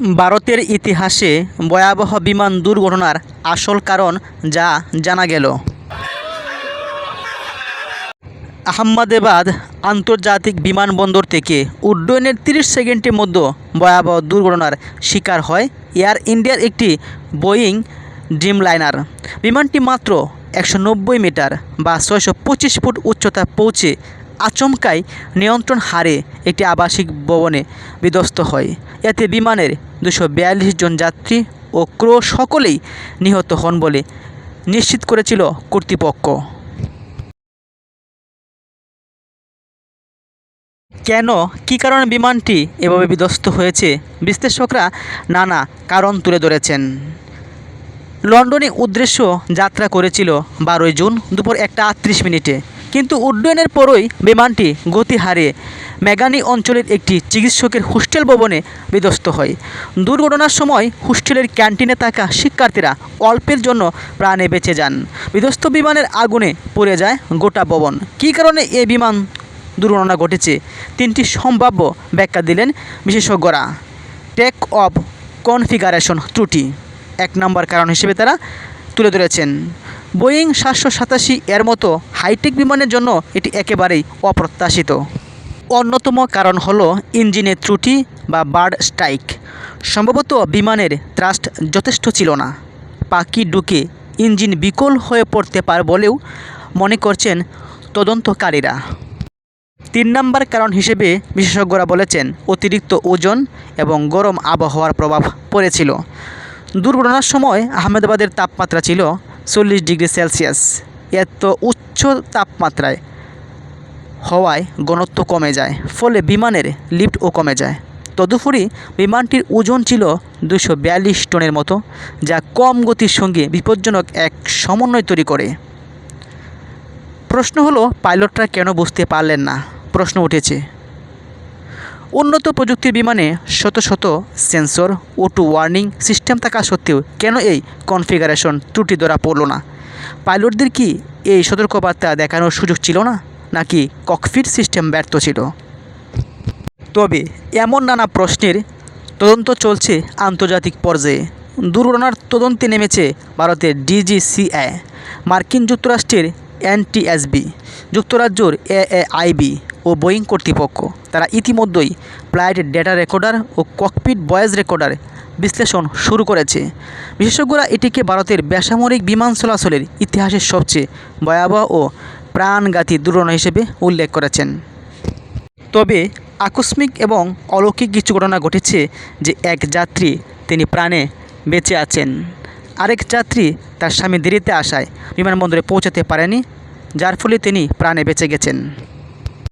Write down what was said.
ভারতের ইতিহাসে ভয়াবহ বিমান দুর্ঘটনার আসল কারণ যা জানা গেল। আহমেদাবাদ আন্তর্জাতিক বিমানবন্দর থেকে উড্ডয়নের 30 সেকেন্ডের মধ্যে ভয়াবহ দুর্ঘটনার শিকার হয় এয়ার ইন্ডিয়ার একটি বোয়িং ড্রিমলাইনার। বিমানটি মাত্র একশো নব্বই মিটার বা ছয়শো পঁচিশ ফুট উচ্চতা পৌঁছে আচমকাই নিয়ন্ত্রণ হারে একটি আবাসিক ভবনে বিধ্বস্ত হয়। এতে বিমানের দুশো জন যাত্রী ও ক্রো সকলেই নিহত হন বলে নিশ্চিত করেছিল কর্তৃপক্ষ। কেন? কী কারণে বিমানটি এভাবে বিধ্বস্ত হয়েছে? বিশ্লেষকরা নানা কারণ তুলে ধরেছেন। লন্ডনে উদ্দেশ্য যাত্রা করেছিল বারোই জুন দুপুর একটা আটত্রিশ মিনিটে। কিন্তু উড্ডয়নের পরই বিমানটি গতি হারিয়ে মেগানি অঞ্চলের একটি চিকিৎসকের হোস্টেল ভবনে বিধ্বস্ত হয়। দুর্ঘটনার সময় হোস্টেলের ক্যান্টিনে থাকা শিক্ষার্থীরা অল্পের জন্য প্রাণে বেঁচে যান। বিধ্বস্ত বিমানের আগুনে পড়ে যায় গোটা ভবন। কী কারণে এই বিমান দুর্ঘটনা ঘটেছে? তিনটি সম্ভাব্য ব্যাখ্যা দিলেন বিশেষজ্ঞরা। টেক অফ কনফিগারেশন ত্রুটি। এক নম্বর কারণ হিসেবে তারা তুলে ধরেছেন। বোয়িং সাতশো সাতাশি এর মতো হাইটেক বিমানের জন্য এটি একেবারেই অপ্রত্যাশিত। অন্যতম কারণ হলো ইঞ্জিনের ত্রুটি বা বার্ড স্ট্রাইক। সম্ভবত বিমানের থ্রাস্ট যথেষ্ট ছিল না। পাখি ঢুকে ইঞ্জিন বিকল হয়ে পড়তে পারে বলেও মনে করছেন তদন্তকারীরা। তিন নম্বর কারণ হিসেবে বিশেষজ্ঞরা বলেছেন, অতিরিক্ত ওজন এবং গরম আবহাওয়ার প্রভাব পড়েছিল। দুর্ঘটনার সময় আহমেদাবাদের তাপমাত্রা ছিল চল্লিশ ডিগ্রি সেলসিয়াস। এত উচ্চ তাপমাত্রায় হওয়ায় ঘনত্ব কমে যায়, ফলে বিমানের লিফটও কমে যায়। তদুপরি বিমানটির ওজন ছিল দুশো বিয়াল্লিশ টনের মতো, যা কম গতির সঙ্গে বিপজ্জনক এক সমন্বয় তৈরি করে। প্রশ্ন হলো, পাইলটরা কেন বুঝতে পারলেন না? প্রশ্ন উঠেছে। উন্নত প্রযুক্তির বিমানে শত শত সেন্সর ওটু ওয়ার্নিং সিস্টেম থাকা সত্ত্বেও কেন এই কনফিগারেশন ত্রুটি ধরা পড়ল না? পাইলটদের কি এই সতর্কবার্তা দেখানোর সুযোগ ছিল না? নাকি ককফিট সিস্টেম ব্যর্থ ছিল? তবে এমন নানা প্রশ্নের তদন্ত চলছে আন্তর্জাতিক পর্যায়ে। দুর্ঘটনার তদন্তে নেমেছে ভারতের ডিজিসিএ মার্কিন যুক্তরাষ্ট্রের এনটিএসবি যুক্তরাজ্যর এ এএআইবি ও বোয়িং কর্তৃপক্ষ। তারা ইতিমধ্যেই ফ্লাইট ডেটা রেকর্ডার ও ককপিট ভয়েস রেকর্ডার বিশ্লেষণ শুরু করেছে। বিশেষজ্ঞরা এটিকে ভারতের বেসামরিক বিমান চলাচলের ইতিহাসের সবচেয়ে ভয়াবহ ও প্রাণঘাতী দুর্ঘটনা হিসেবে উল্লেখ করেছেন। তবে আকস্মিক এবং অলৌকিক কিছু ঘটনা ঘটেছে যে এক যাত্রী তিনি প্রাণে বেঁচে আছেন। আরেক যাত্রী তার স্বামী দেরিতে আসায় বিমানবন্দরে পৌঁছাতে পারেনি, যার ফলে তিনি প্রাণে বেঁচে গেছেন।